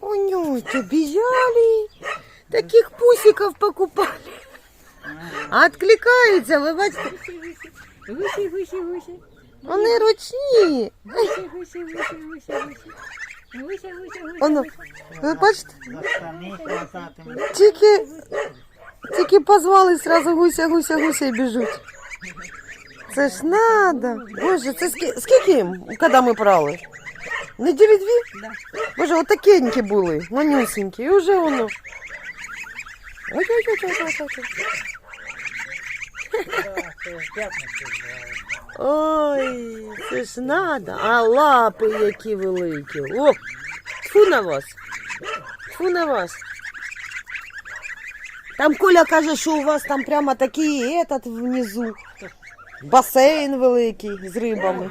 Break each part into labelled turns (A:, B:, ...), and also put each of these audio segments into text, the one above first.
A: Унюся, бежали. Таких пусиков покупали. Откликаються, ви бачите,
B: Гусі, гусі, гусі.
A: вони ручні.
B: Гусі, гусі, гусі, гусі, гусі. Гусі, гусі, гусі.
A: Воно, ви бачите,
C: За штани хвататиме.
A: тільки, тільки позвали сразу гуся, гуся, гуся і біжуть. Це ж надо. Боже, це скільки, скільки їм, коли ми брали? Неділі дві?
B: Да.
A: Боже, отакенькі були, манюсенькі, і вже воно. Ой-ой-ой-ой-ой-ой.
C: Це в п'ятницю збирали.
A: Ой, це ж надо. А лапи які великі. О, тьфу на вас. Тьфу на вас. Там Коля каже, що у вас там прямо такий этот внизу. Басейн великий з рибами.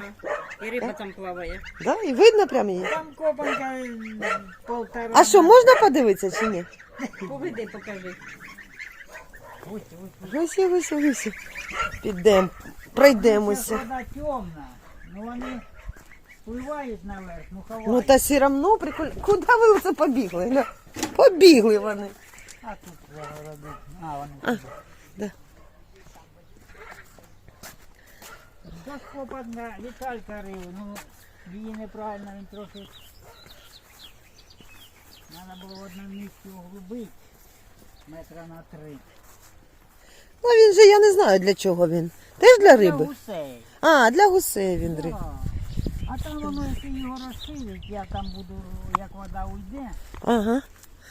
B: І риба там плаває.
A: Да? І видно прямо її.
C: Там копанка полтора.
A: А що, можна подивитися чи ні?
B: Повиди, покажи.
A: Гусі, гусі, гусі. Підемо, пройдемося.
C: Вода темна. Ну вони впливають наверх, ну ховають.
A: Ну та все одно прикольно. Куди ви це побігли? Гля? Побігли вони.
C: А тут загородить. А, вони
A: А, да.
C: Так копанка, Віталька рив, ну її неправильно, він трохи. Треба було в одному місці углубити метра на три.
A: Ну він же я не знаю для чого він. Теж для
C: Для
A: риби.
C: гусей.
A: А, для гусей він риб.
C: Так. А там воно, якщо його розширить, я там буду, як вода уйде,
A: Ага.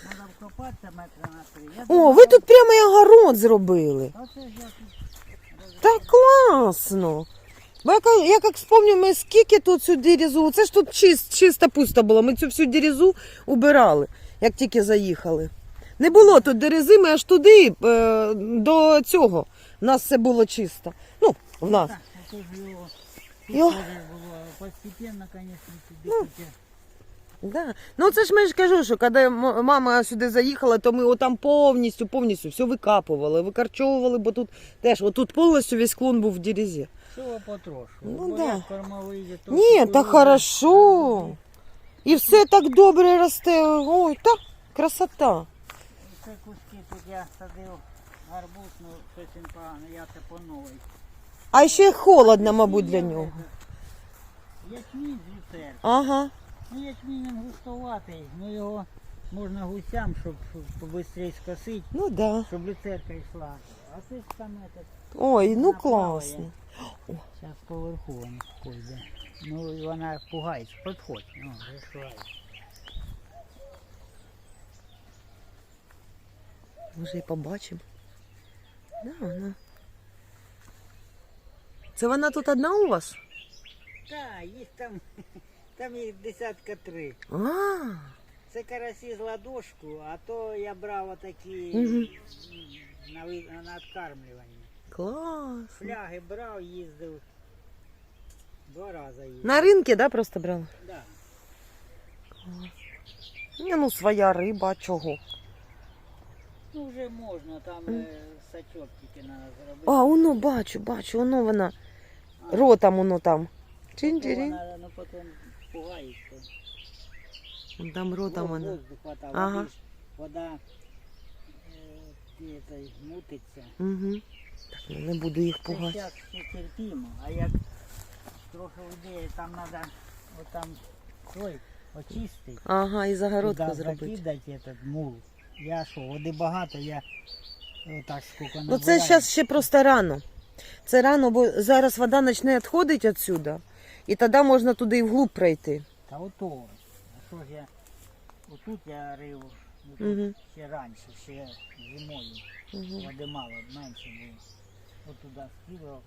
C: треба вкопатися метра на три. Я
A: О,
C: думаю,
A: ви тут прямо і огород зробили.
C: Оце ж я тут
A: Так класно. Бо я, я як вспомню, ми скільки тут цю дірізу, це ж тут чист, чиста пусто було. Ми цю всю дерезу убирали, як тільки заїхали. Не було тут дерези, ми аж туди, е, до цього. У нас все було чисто. Ну, в нас.
C: постепенно, сюди
A: Ну. Да. Ну це ж ми ж кажу, що коли мама сюди заїхала, то ми отам повністю, повністю все викапували, викарчовували, бо тут теж, отут повністю весь клон був в дерезі.
C: Всього потрошу.
A: Ну,
C: Бо
A: да.
C: кормовий то
A: Ні, та хорошо. І все так добре росте. Ой, та красота.
C: Це куски тут я садив гарбуз, ну щось він погано, я це по новій.
A: А ще холодно, мабуть, для нього.
C: Ячмінь з люцер.
A: Ага.
C: Ну, ячмінь він густоватий, ну його можна гусям, щоб, побистріше скосити,
A: Ну да.
C: щоб люцерка йшла. А це ж там этот,
A: Ой, ну класно.
C: зараз поверху вона пойде. Ну і вона пугається, підходь, ну, зашиває.
A: Може і побачимо. Да, вона. Це вона тут одна у вас?
C: Так, їх там, там їх десятка три.
A: А,
C: Це карасі з ладошку, а то я брав отакі
A: Мгм.
C: на, ви- на откармлювання.
A: клас.
C: Фляги брав, їздив. Два рази їздив.
A: На ринку, да, просто брала?
C: Да.
A: Ні, ну своя риба, а чого?
C: Ну вже можна, там е, сачок тільки треба зробити.
A: А, воно бачу, бачу, воно вона. Ротом воно там.
C: Вона, ну потім пугається.
A: Там ротом
C: Вон
A: вона. Ага.
C: вода е, мутиться.
A: Угу. Так, ну, не буду їх пугати.
C: зараз терпімо, а як трохи води, там треба отам той очистити.
A: Ага, і загородку
C: Туди
A: зробити.
C: закидати этот мул. Я що, води багато, я отак скільки
A: Ну це зараз ще просто рано. Це рано, бо зараз вода почне відходити відсюди. І тоді можна туди і вглуб пройти.
C: Та ото. А що ж я, отут я рив, ну, тут
A: Мгм.
C: ще раніше, ще зимою.
A: Угу.
C: Води мало, менше було. От туди скидав.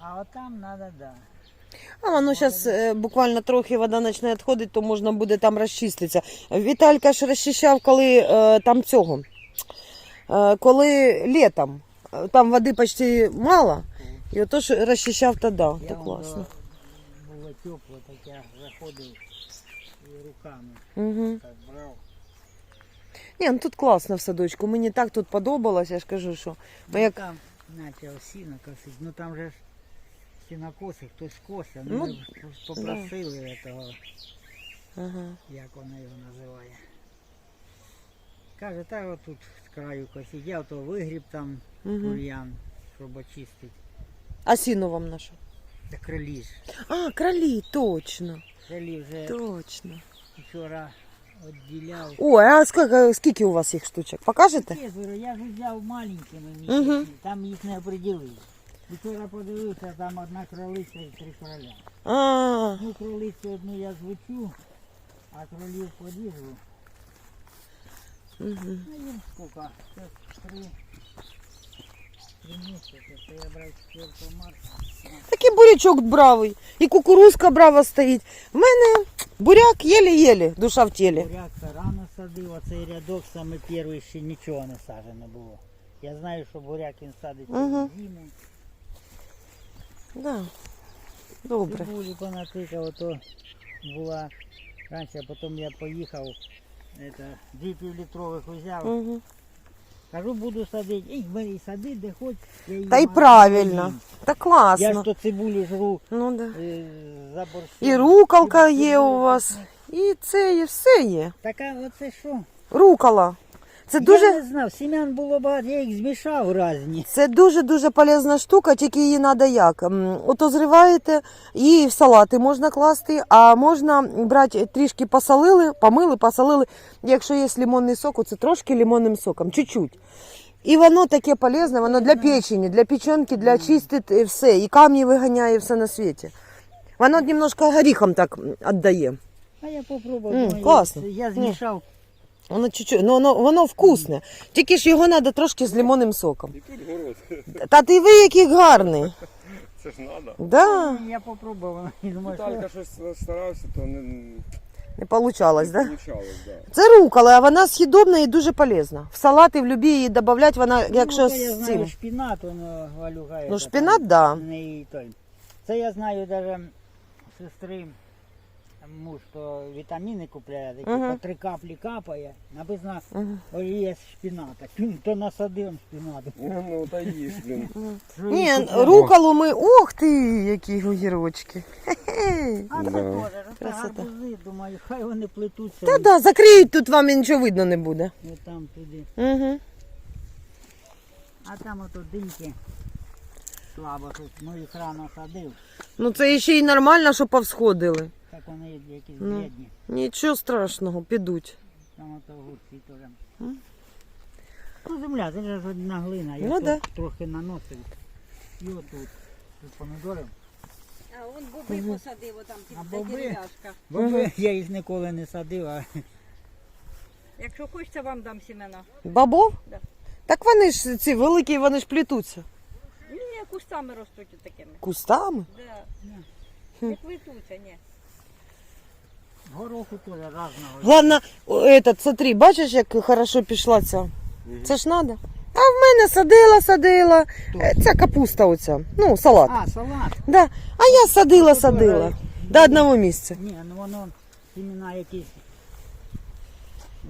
C: А отам треба, да.
A: А воно зараз буквально трохи вода почне відходити, то можна буде там розчиститися. Віталька ж розчищав, коли е, там цього. Е, коли літом. Е, Там води почти мало. І ото ж розчищав тоді.
C: Я
A: класно.
C: до- Було тепло, так я заходив і руками
A: Угу.
C: так брав.
A: Ні, ну тут класно в садочку. Мені так тут подобалось, я ж кажу, що. Ми як...
C: Там почав сіно косити. Ну там же ж сінокоси, хтось косе.
A: Ну,
C: Ну, ми попросили этого
A: Ага.
C: як вона його називає. Каже, та отут з краю косить, я то вигріб там
A: Угу.
C: бур'ян, щоб очистити.
A: А сіно вам наше?
C: Та крилі ж.
A: А, кролі, точно.
C: Крилі вже
A: Точно.
C: вчора відділяв.
A: Ой, а скільки, скільки у вас їх штучок? Покажете?
C: Четверо, я ж взяв маленькими
A: Мгм.
C: там їх не оприділили. Вчора подивився, там одна кролиця і три короля.
A: А,
C: Ну, кролицю одну я звучу, а кролів поріжу.
A: угу.
C: Ну, їм скільки? Це три,
A: Такий бурячок бравий. І кукурузка брава стоїть. В мене буряк єлі-єлі, душа в тілі.
C: Буряк це рано садив, а цей рядок саме перший ще нічого не саджено було. Я знаю, що буряк він садить
A: Мгм.
C: зиму.
A: Да. Добре.
C: Цибулі понатикав, то була раніше, а потім я поїхав, это, дві півлітрових взяв.
A: Угу.
C: Кажу, буду садити. І бери, сади, де хоч. Я її
A: Та й
C: маю
A: правильно.
C: Та
A: Та
C: Я ж
A: класно.
C: то цибулю жру
A: Ну да.
C: е, за.
A: І рукалка є у вас. І це є, все є.
C: Така оце що?
A: Рукола. Це
C: Я
A: дуже,
C: не знав, сім'ян було багато, я їх змішав разні.
A: це дуже дуже полезна штука, тільки її треба як. Ото зриваєте, її в салати можна класти, а можна брати трішки посолили, помили, посолили. Якщо є лимонний сок, це трошки лимонним соком, чуть-чуть. І воно таке полезне, воно для печені, для печенки, для чистити і все. І камні виганяє все на світі. Воно немножко горіхом так віддає.
C: А я попробував.
A: М, класно.
C: Я змішав.
A: Воно чуть-чуть, ну воно, воно вкусне. Тільки ж його треба трошки з лимонним соком.
D: І тут город.
A: Та ти ви який гарний.
D: Це ж треба.
A: Да,
C: Я думаю, що...
D: Віталька щось старався, то не,
A: не получалось, да?
D: получалось, да.
A: Це рукола, а вона східобна і дуже полезна. В салати в любі її додавати, вона,
C: Ну,
A: якщо
C: то я
A: з
C: знаю,
A: цим.
C: шпінат, воно валюгає.
A: Ну, шпінат, да.
C: Не той. Це я знаю даже сестри муж, то вітаміни купляє, такі
A: Мгм.
C: по три каплі капає. Написано, олія з шпіната. Тю, То насадив шпінату.
D: Ну, ну та їж, блін.
A: Ні, руколу ми. Ох ти, які огірочки. Хе-хе.
C: А це
D: Да.
C: теж, це
A: Красота.
C: гарбузи, думаю, хай вони плетуться.
A: Та да, закриють тут вам і нічого видно не буде.
C: Ну, там туди.
A: Угу.
C: А там ото диньки слабо тут, ну їх рано садив,
A: Ну це ще й нормально, що повсходили.
C: Так вони якісь
A: Ну.
C: бідні.
A: Нічого страшного, підуть.
C: Там ото огурці теж.
A: М.
C: Ну, земля, це ж одна глина. Я
A: Ну,
C: тут
A: да.
C: трохи наносив. І отут. Тут помідори.
B: А он боби посадив отам
C: А
B: де
C: боби?
B: дерев'яшка.
C: Я їх ніколи не садив, а
B: Якщо хочете, вам дам сімена.
A: Бабов?
B: Да.
A: Так вони ж ці великі, вони ж плетуться.
B: Ні, кустами ростуть такими.
A: Кустами.
B: Да. Не плетуться, ні.
C: Гороху теж разного.
A: Главное, этот, смотри, бачиш, як хорошо пішла ця. Це ж надо. А в мене садила, садила. Е, Ця капуста оця. Ну, салат.
C: А, салат.
A: Да. А я садила,
C: Ну,
A: садила. До одного місця.
C: Ні, ну воно імена якісь.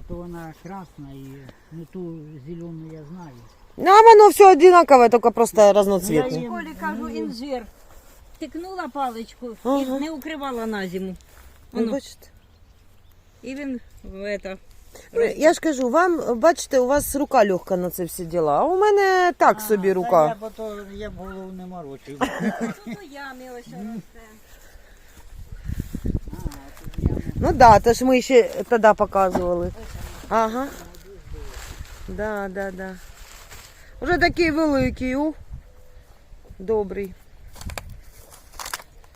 C: То вона красна і ну ту зелену я знаю.
A: А воно все одинакове, тільки просто
C: Ну,
A: разноцвітне.
C: я
B: Колі кажу, інжир. Тикнула паличку і
A: Ага.
B: не укривала на зиму. Воно.
A: бачите?
B: І він в это,
A: Ну, Я ж кажу, вам, бачите, у вас рука легка на це всі діла, а у мене так собі
C: А, Та я
A: рука.
C: то я б голову не морочив.
B: Тут у ось росте.
A: Ну да, то ж ми ще тоді показували. Ага. Да, да, да. Уже такий великий, у. Добрий.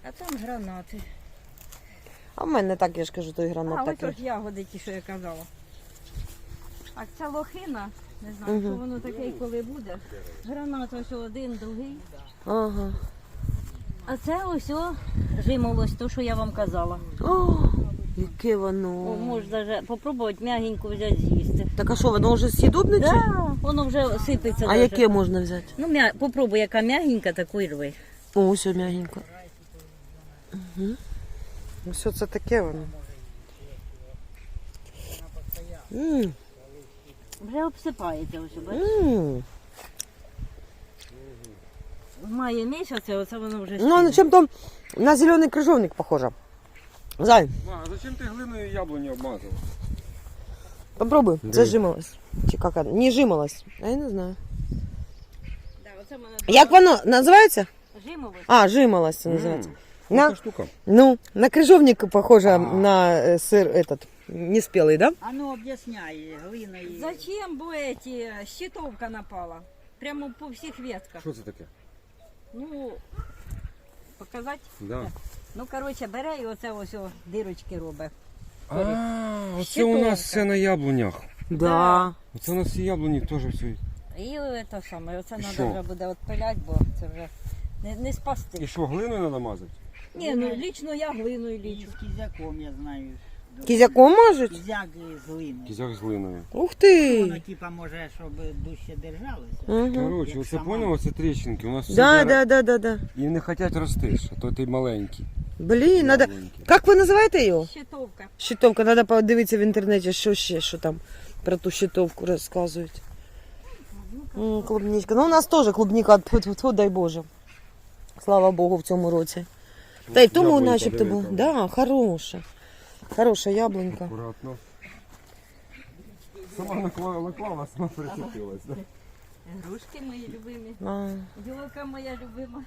B: А там гранати.
A: А в мене так, я ж кажу, той
B: А,
A: гранат
B: ось
A: такий.
B: ось ягоди ті, що я казала. А ця лохина, не знаю,
A: Мгм.
B: що воно таке і коли буде. Гранат ось один, другий.
A: Ага.
B: А це ось о, жимолось, то, що я вам казала.
A: О, яке
B: О,
A: воно.
B: можеш даже попробувати м'ягенько взяти з'їсти.
A: Так а що, воно вже з'їдобне? чи?
B: Да, воно вже сипеться.
A: А
B: даже.
A: яке можна взяти?
B: Ну, м'я... попробуй, яка м'ягенька, таку і рви.
A: О, ось м'ягенько. Угу. Ось це таке воно. М,
B: Вже обсипається ось, бачиш?
A: м.
B: Має місяць, оце воно вже
A: Ну, на
B: сіє.
A: чем-то на зеленый крыжовник похоже. Зай,
D: Ма, а зачем ти глиною яблуню обмазала?
A: попробуй.
D: Диви.
A: Зажималась. Чи як вона? Не жималась. А я не знаю.
B: Да, оце в мене
A: Як воно називається?
B: жимовий.
A: А, жималась це називається.
D: М,
A: На,
D: Яка штука?
A: ну, на крыжовник похоже на э, сыр этот, неспелый, да?
C: А ну об'ясняй, глина і...
B: Зачем бо эти щитовка напала? Прямо по всіх ветках.
D: Що це таке?
B: Ну, показати?
D: Да.
B: Ну, коротше, бере і оце ось о, дирочки робить.
D: А, оце
B: Щитовка.
D: у нас все на яблунях.
A: Да.
D: Оце у нас всі яблуні теж все.
B: І це саме, оце
D: І що?
B: треба вже буде відпиляти, бо це вже не, не спасти.
D: І що, глиною треба мазати?
B: Ні, ну лічно я глиною
C: І
B: лічу.
C: з кізяком, я знаю.
A: Кізяком можуть?
C: Кізяк з глини.
D: Кізяк з глиною.
A: Ух ти!
C: Воно типа може, щоб дужче держалося.
A: Ага.
D: Коротше,
C: Як
D: оце поняв, оце тріщинки. У нас всі
A: Да,
D: зараз-
A: да, да, да, да.
D: І не хочуть рости, ще, то ти маленький.
A: Блін, надо...
D: Яблуньки.
A: Як ви називаєте його?
B: Щитовка.
A: Щитовка, треба подивитися в інтернеті, що ще, що там про ту щитовку розказують. М, Клубничка. Ну, у нас теж клубніка, тьфу, тьфу, тьфу, дай Боже. Слава Богу, в цьому році. Та й в тому
D: Яблунька,
A: начебто було.
D: там.
A: Да, хороша. Хороша яблунька.
D: Акуратно. Сама наклала, наклала, сама прицепилась. Да?
B: Грушки мої любимі.
A: А.
B: Ділка моя любима.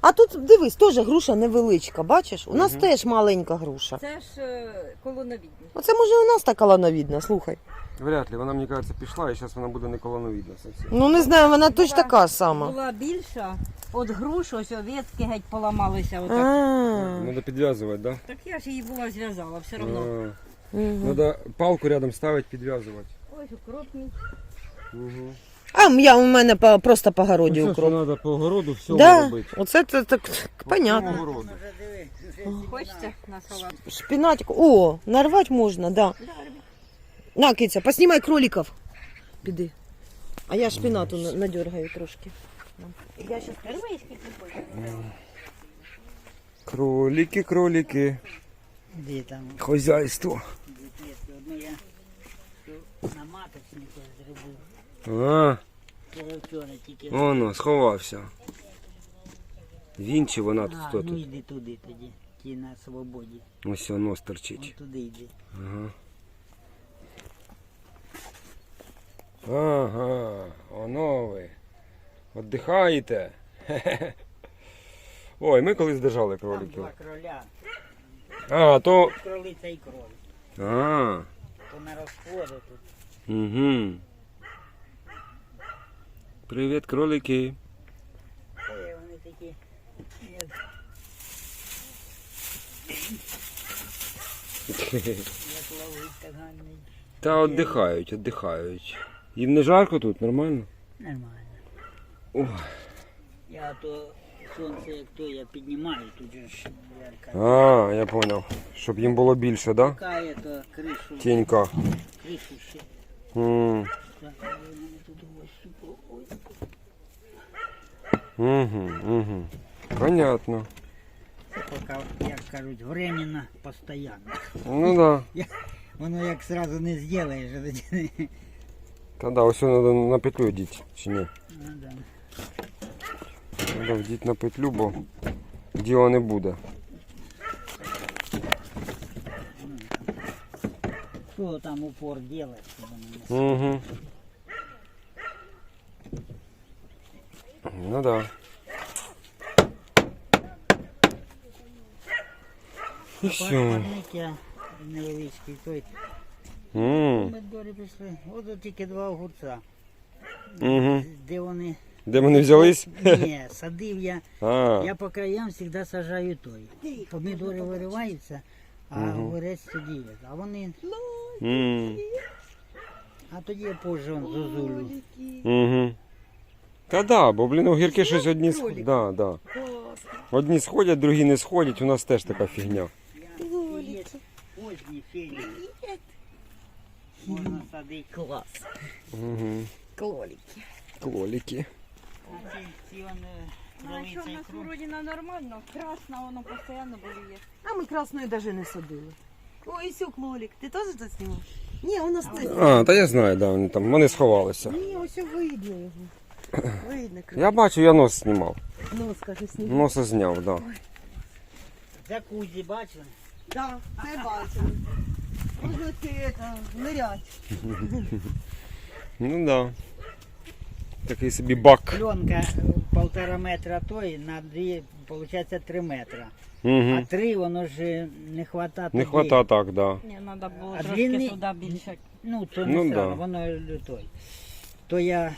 A: а тут дивись, теж груша невеличка, бачиш? У нас теж маленька груша.
B: Це ж е, колоновідні.
A: Оце може у нас така лановідна, слухай.
D: Вряд ли, вона, мені кажеться, пішла і зараз вона буде не колоновідна зовсім.
A: Ну не знаю, вона точно така сама.
B: Була більша, от груш, ось о, ветки геть поламалися. Отак.
A: А,
D: Треба підв'язувати, так?
B: Так я ж її була зв'язала, все
D: Да?
B: одно.
A: мгм.
D: Треба палку рядом ставити, підв'язувати.
B: Ось укропний.
D: Угу.
A: А я у мене по, просто по городі
D: Оце,
A: укроп.
D: треба по огороду все
A: Да,
D: робити.
A: оце це так понятно.
D: По огороду.
B: Хочете на салат?
A: Шпинатик. О, нарвать можна, да.
B: Да.
A: На, Киця, поснімай кроликів. Піди. А я шпинату на- надергаю трошки. Я щас...
B: Рвись, скільки хочеш.
D: Кролики, кролики.
C: де там
D: Хозяйство.
C: дві клітки. Одну я що на маточнику зробив.
D: А,
C: Це вчора тільки.
D: воно, сховався. Він чи вона тут
C: А,
D: хто
C: ну
D: тут?
C: йди туди тоді. Ті на свободі.
D: Ось воно торчить.
C: От туди йди.
D: Ага. Ага, воно ви. Отдихаєте. Ой, ми колись держали
C: Там два кроля.
D: А, то.
C: Кролиця і кроль.
D: А,
C: То на розходи тут.
D: угу. Привіт, кролики.
C: Ой, вони такі. Як, ловить ганий.
D: Та віддихають, віддихають. Їм не жарко тут, нормально?
C: Нормально.
D: Ой.
C: Я то сонце як то я піднімаю, тут же ж ярка.
D: А, я зрозумів. Щоб їм було більше, да?
C: Кає то кришу,
D: Тінька.
C: кришу ще.
D: М,
C: Так, але мене тут ось супо. Ой.
D: Угу, угу. Понятно.
C: Це поки, як кажуть, временно, постійно.
D: Ну да.
C: Воно як сразу не зробиш.
D: Та да, ось треба на петлю діть, чи ні?
C: Ну, да.
D: Треба вдіть на петлю, бо діла не буде.
C: Що там упор робить, щоб воно не
D: Угу. Ну да. І все.
C: Парники невеличкий той.
D: М,
C: Помидори пішли. От тільки два огурця.
D: Угу.
C: Де вони?
D: Де вони взялись?
C: Ні, садив я.
D: А,
C: Я по краям завжди сажаю той. Помідори вириваються, а
D: Мгм.
C: огурець тоді. є. А вони.
D: м,
C: А тоді я позже он зозулю.
D: угу. Та да, бо, блін, огірки щось одні сходять. Да, да. Одні сходять, другі не сходять, у нас теж така фігня.
C: Поздні фені. Можна садити.
B: Клас.
D: Угу.
B: Кролики.
D: Клоліки.
C: А ці, ці он,
B: а що в нас вроді нормально, красна воно постійно боліє.
A: А ми красної навіть не садили. Ой, все, клолик, ти теж це знімав? Ні, у нас це.
D: А, та я знаю, да, вони там, вони сховалися.
A: Ні, ось видно його. Видно,
D: Я бачу, я нос знімав.
A: Ну, скажи, снімав.
D: Носа зняв, да.
C: Джакузі бачили?
A: Да, це бачили. Это, нирять.
D: Ну да. Такий собі бак.
C: Пленка е, полтора метра той, на дві, виходить, три метра. А
D: Угу.
C: три воно ж не хватає.
D: Не хвата так, да.
B: Ні, треба було
C: А
B: трошки
C: длинний-
B: туди більше.
C: Ну, то не
D: Ну,
C: ну,
D: да.
C: воно той. То я.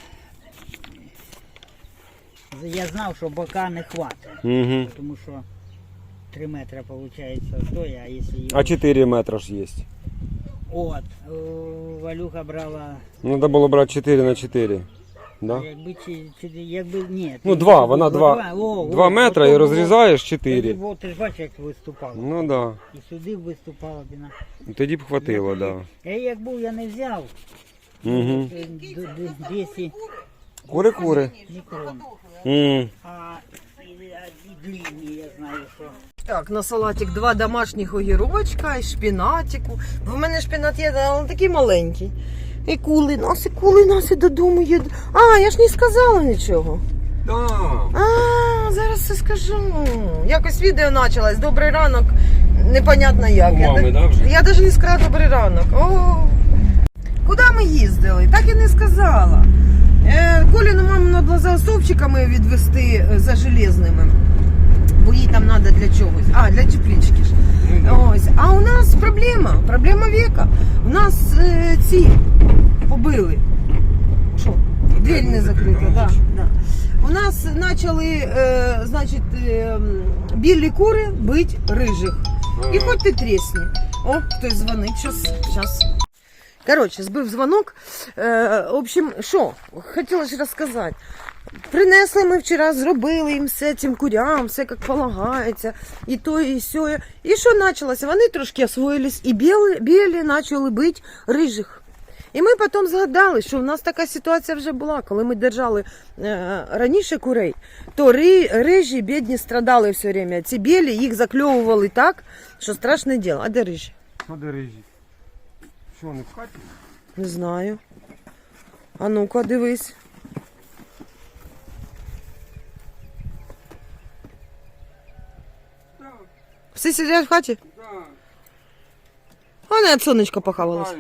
C: Я знав, що бока не хватить.
D: Угу.
C: Тому що 3 метри виходить той, а якщо його...
D: А 4 метра ж є.
C: От, Валюха брала,
D: Надо було брати 4 на 4. Да?
C: якби чи, чи якби ні.
D: Ну, два, вона
C: о,
D: два-
C: о,
D: 2
C: о,
D: метра і розрізаєш 4.
C: було, Ти ж бачиш, як виступало.
D: Ну да.
C: І сюди б виступало б. на-
D: Тоді б хватило, да.
C: Я як був, я не взяв.
D: Угу.
C: Е, д- д- 200
D: Кури-кури.
C: мікрон.
D: М.
C: А і, а, і длинні, я знаю, що.
A: Так, на салатик два домашніх огірочка і шпінатику. Бо в мене шпінат є, але такий маленький. І кули нас, і кули нас і додому їду. А, я ж не сказала нічого.
D: Да.
A: А, зараз все скажу. Якось відео почалось. Добрий ранок. Непонятно як.
D: У
A: Я
D: мами,
A: да-
D: да, вже?
A: Я навіть не сказала добрий ранок. О, куди ми їздили? Так і не сказала. Е, Коліну маму треба за осовчиками відвести е, за железними. Бо їй там треба для чогось. А, для теплічки ж.
D: Ну.
A: Ось. А у нас проблема. Проблема віка. У нас е, ці побили. Що? Двері не закрита. Да, да. У нас почали, е, значить, е, білі кури бить рижих. І хоч ти трісні. О, хтось дзвонить. Щас, щас. Коротше, збив дзвонок. Е, в общем, що, хотіла ж розказати. Принесли ми вчора, зробили їм все цим курям, все як полагається, і то, і сьо. І що почалося? Вони трошки освоїлись, і білі, білі почали бити рижих. І ми потім згадали, що в нас така ситуація вже була, коли ми держали е, раніше курей, то ри, рижі, бідні, страдали все время. Ці білі їх закльовували так, що страшне діло. А де рижі?
D: Що де рижі? Що, вони в хаті?
A: Не знаю. А ну-ка, дивись. Всі сидять в хаті?
D: Да.
A: Вони від сонечка похавалися.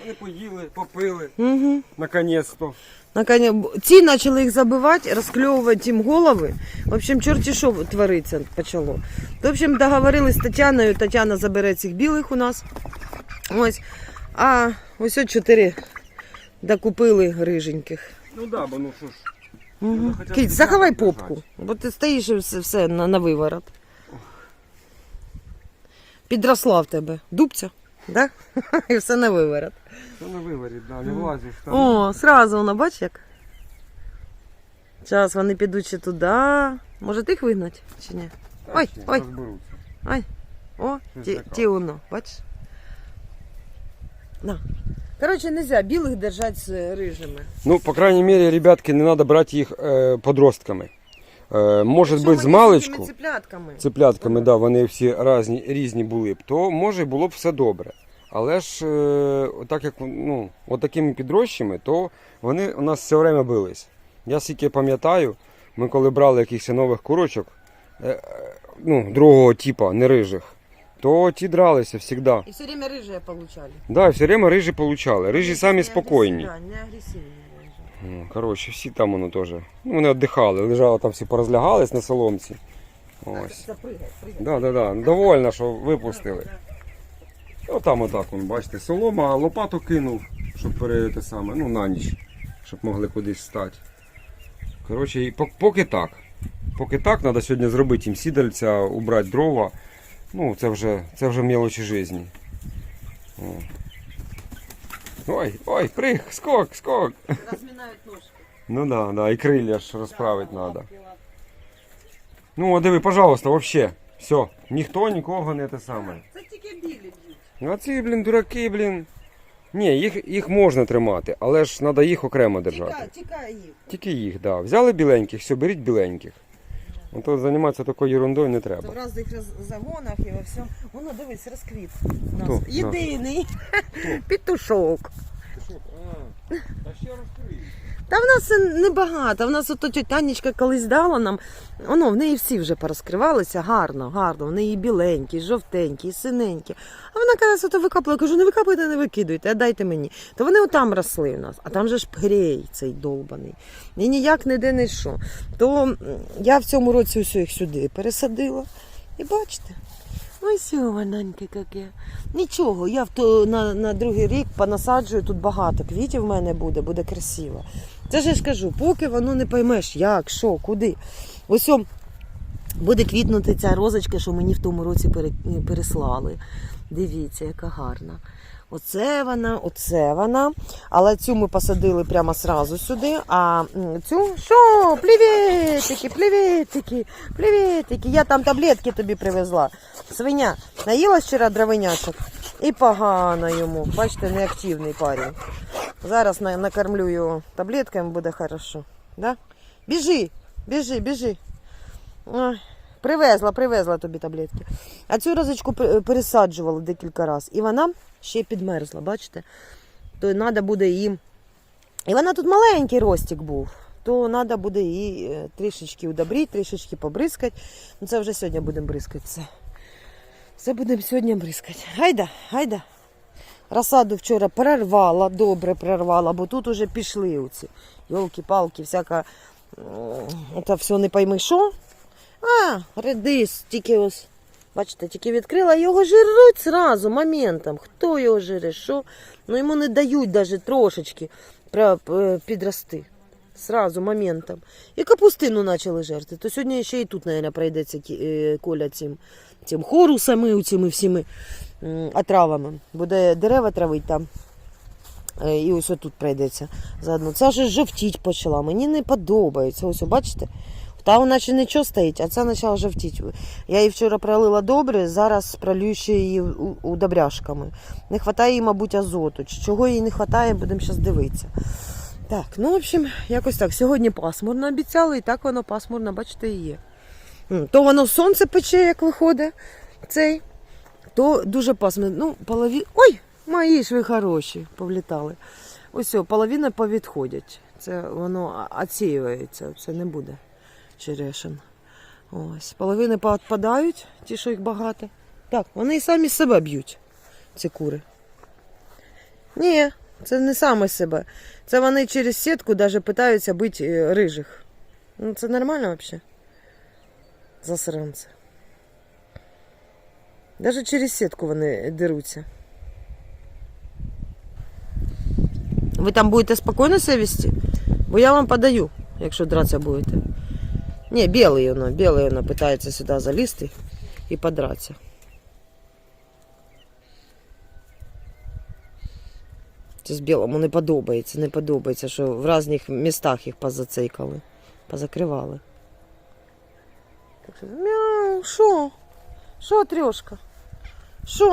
D: Вони поїли, попили.
A: Угу.
D: Наконець-то.
A: Наконец, ці почали їх забивати, розкльовувати їм голови. В общем, чорті що твориться почало. В общем, договорились з Тетяною. Тетяна забере цих білих у нас. Ось. А ось от чотири докупили риженьких.
D: Ну да, бо ну що ж.
A: Угу. Кить, заховай попку, бо ти стоїш і все, все на, на виворот. Підросла в тебе. Дубця, да? І все на виворот.
D: Що на виворі, да, не влазиш там.
A: О, сразу воно, бач як. Зараз вони підуть ще туди. Може їх вигнати чи ні? Ой,
D: ще
A: ой.
D: Розберуться.
A: О,
D: Щось
A: ті,
D: таке.
A: ті воно, бачиш? На. Коротше, нельзя білих держати з рижими.
D: Ну, по крайней мере, ребятки, не надо брать їх е, подростками. Е, може бути з маличку.
A: такими цеплятками.
D: циплятками, да, вони всі різні, різні були б, то може було б все добре. Але ж е, так як ну, от такими підрощами, то вони у нас все время бились. Я скільки пам'ятаю, ми коли брали якихось нових курочок, е, е, ну, другого типу, не рижих, то ті дралися завжди.
A: І все время рижі получали.
D: Да, все время рижі получали. Рижі самі спокійні.
A: Не агресивні
D: Коротше, всі там воно теж. Ну, вони віддихали, лежали там всі порозлягались на соломці. Ось. Да, да, да. Довольно, що випустили. Отам отак, вон, бачите, солома, лопату кинув, щоб пере саме, ну на ніч, щоб могли кудись встати. Коротше, і поки так. Поки так, треба сьогодні зробити їм сідальця, убрати дрова. Ну, це вже, це вже мелочі житті. Ой, ой, прыг, скок, скок.
A: Розминають ножки.
D: Ну да, да, і крилля ж розправити треба. Ну, а диви, пожалуйста, вообще. Все, ніхто нікого не те саме.
A: Це тільки білі б'ють.
D: Ну, А ці, блін, дураки, блін. Ні, їх, їх можна тримати, але ж треба їх окремо держати.
A: Тікає, тікає їх.
D: Тільки їх, да. Взяли біленьких, все, беріть біленьких. А то займатися такою ерундою не треба.
A: в різних загонах і во всьому. Воно дивись, розквіт. У нас
D: Хто?
A: єдиний петушок.
D: Та ще розкрий.
A: Та в нас небагато. В нас ото тетя Анічка колись дала нам. Воно в неї всі вже порозкривалися гарно, гарно. В неї біленькі, жовтенькі, синенькі. А вона каже, ото викапала. Кажу, не викапуйте, не викидуйте, а дайте мені. То вони отам росли у нас, а там же ж пгрей цей долбаний. І ніяк ніде не йшов. То я в цьому році усю їх сюди пересадила. І бачите. Ось сьо, вананьке яке. Нічого, я в на, на другий рік понасаджую, тут багато квітів в мене буде, буде красиво. Це ж я ж кажу, поки воно не поймеш, як, що, куди. Ось буде квітнути ця розочка, що мені в тому році переслали. Дивіться, яка гарна. Оце вона, оце вона. Але цю ми посадили прямо сразу сюди. А цю що? Плівітики, плівітики, плівітики. Я там таблетки тобі привезла. Свиня наїла вчора дровинячок і погано йому. Бачите, неактивний парень. Зараз накормлю його таблетками, буде хорошо. Да? Біжи, біжи, біжи. Ой, привезла, привезла тобі таблетки. А цю розочку пе- пересаджували декілька разів. І вона ще підмерзла, бачите? То треба буде її. І вона тут маленький ростик був. То треба буде її е, трішечки удобрити, трішечки побризкати. Ну це вже сьогодні будемо бризкати все. Все будемо сьогодні бризкати. Гайда, гайда. Розсаду вчора перервала, добре перервала, бо тут уже пішли оці. Йолки-палки, всяка. Це все не пойми що. А, редис, тільки ось. Бачите, тільки відкрила, його жируть зразу, моментом. Хто його жире, що? Ну йому не дають навіть трошечки підрости. Сразу, моментом. І капустину почали жерти. То сьогодні ще і тут, мабуть, пройдеться е, коля цим, цим хорусами, цими всіми отравами. Буде дерева травить там. Е, І ось тут пройдеться заодно. Це вже жовтіть почала. Мені не подобається. Ось, бачите? Та наче нічого стоїть, а це почала жовтіть. Я її вчора пролила добре, зараз пролью ще її удобряшками. Не вистачає їй, мабуть, азоту. Чого їй не вистачає, будемо зараз дивитися. Так, ну, в общем, якось так. Сьогодні пасмурно обіцяли, і так воно пасмурно, бачите, і є. То воно сонце пече, як виходить цей, то дуже пасмурно. Ну, полові... Ой, мої ж ви хороші, повлітали. Ось, половина повідходять. Це воно відсіюється, це не буде черешин. Ось. Половини поотпадають, ті, що їх багато. Так, вони і самі себе б'ють, ці кури. Ні, це не саме себе. Це вони через сітку навіть питаються бити е, рижих. Ну, це нормально взагалі? Засранці. Навіть через сітку вони деруться. Ви там будете спокійно себе вести? Бо я вам подаю, якщо драться будете. Ні, білий воно, білий воно питається сюди залізти і подратися. Це з білому не подобається, не подобається, що в різних містах їх позацейкали, позакривали. Мяу, що? Що, трьошка? Що?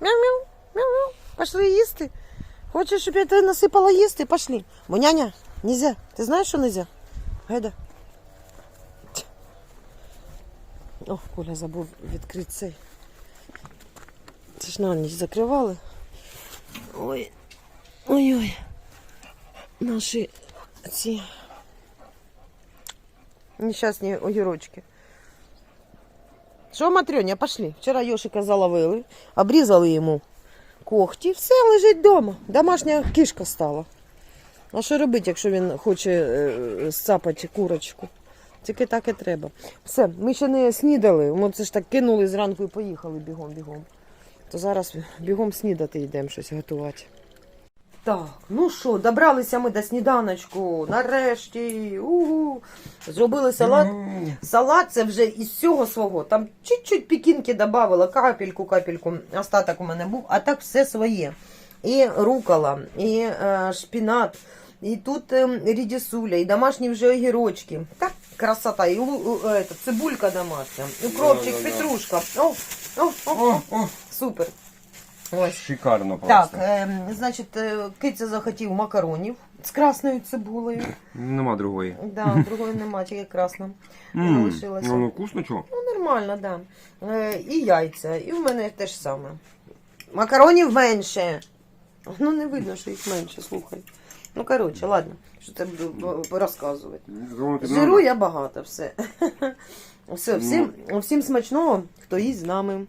A: Мяу-мяу, мяу-мяу. Пошли їсти. Хочеш, щоб я тебе насипала їсти? Пошли. Бо няня, нельзя. Ти знаєш, що нельзя? Гайда. О, Коля забув відкрити цей. Це ж на ніч закривали. Ой. Ой-ой. Наші ці нещасні огірочки. Що, Матрьоня, пошли. Вчора Йошика заловили, обрізали йому когті, все лежить вдома. Домашня кішка стала. А що робити, якщо він хоче е, сцапати курочку? Тільки так і треба. Все, ми ще не снідали. Ми це ж так кинули зранку і поїхали бігом-бігом. То зараз бігом снідати йдемо щось готувати. Так, ну що, добралися ми до сніданочку. Нарешті. Угу. Зробили салат. Салат це вже із всього свого. Там чуть-чуть пікінки додавала, капельку, капельку. Остаток у мене був, а так все своє. І рукола, і е, шпінат, і тут рідісуля, і домашні вже огірочки. Так, красота, і е, е, цибулька домашня, укропчик,
D: Да-да-да.
A: петрушка. О, о, о, о.
D: О, о,
A: Супер. Ось.
D: шикарно
A: Так,
D: просто.
A: е, значить, е, киця захотів макаронів з красною цибулею.
D: Нема другої.
A: Да, другої нема, тільки красна. Залишилося.
D: Ну, вкусно чого?
A: Ну, нормально, да. Е, і яйця. І в мене те ж саме. Макаронів менше. Ну, не видно, що їх менше, слухай. Ну, коротше, ладно, що це буду розказувати. Жиру я багато, все. Все, всім, всім смачного, хто їсть з нами.